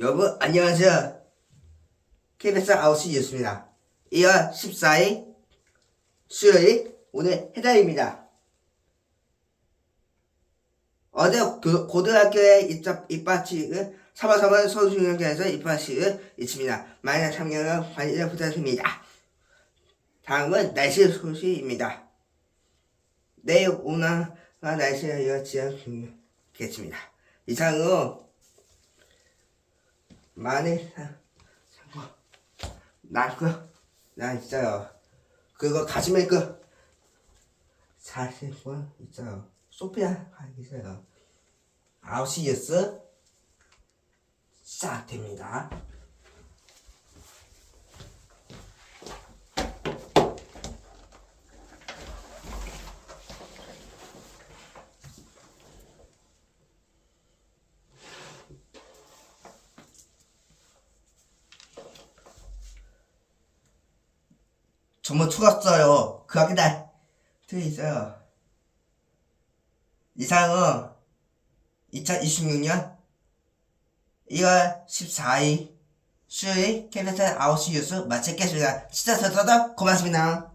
여러분 안녕하세요. KBS 아웃시 뉴스입니다. 2월 14일 수요일 오늘 해달입니다. 어제 그 고등학교에 입학, 입학식을 3월 3월 서울중앙교에서 입학식을 있습니다. 많은 참여를 관심 부탁드립니다. 다음은 날씨 소식입니다. 내일 오늘 날씨가 이어지겠습니다. 이상으로 많이 사- 참고 나그 나 있어요. 그거 가슴에 그 사실 뭐 있어요. 소피아 가 있어요. 9시 뉴스 시작됩니다. 전부 죽었어요. 그날 들어 있어요. 이상은 2026년 1월 14일 수요일 KBS 9시 뉴스 마치겠습니다. 시청해주셔서 고맙습니다.